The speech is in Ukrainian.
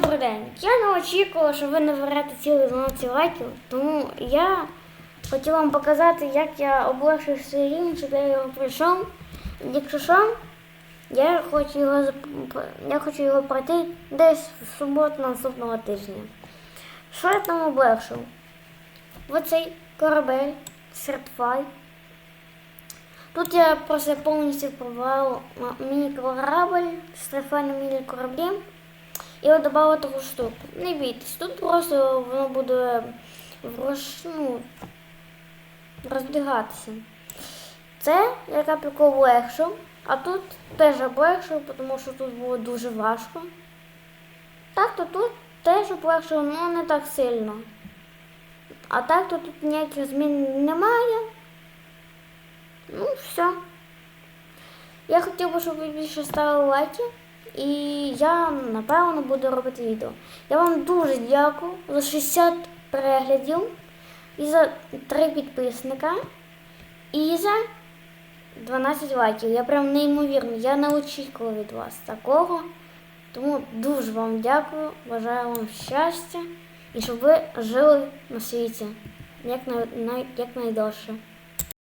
добрий день. Я не очікувала, що ви наберете цілих 12 лайків, тому я хотіла вам показати, як я облегшив свій рівень, щоб я його пройшов. Якщо що, я хочу його я хочу його пройти десь в суботу наступного тижня. Що я там облегшив? Оцей корабель Сертфай. Тут я просто повністю провалив міні-корабль з трифальним міні-кораблем. І от додала таку штуку. Не бійтесь, тут просто воно буде врош, ну, розбігатися. Це я капельку облегшив, а тут теж облегшив, тому що тут було дуже важко. Так, то тут теж облегшив, але не так сильно. А так то тут ніяких змін немає. Ну, все. Я хотів би, щоб ви більше ставили лайки. І я напевно буду робити відео. Я вам дуже дякую за 60 переглядів і за 3 підписника і за 12 лайків. Я прям неймовірний. Я не очікував від вас такого. Тому дуже вам дякую. Бажаю вам щастя і щоб ви жили на світі як найдовше.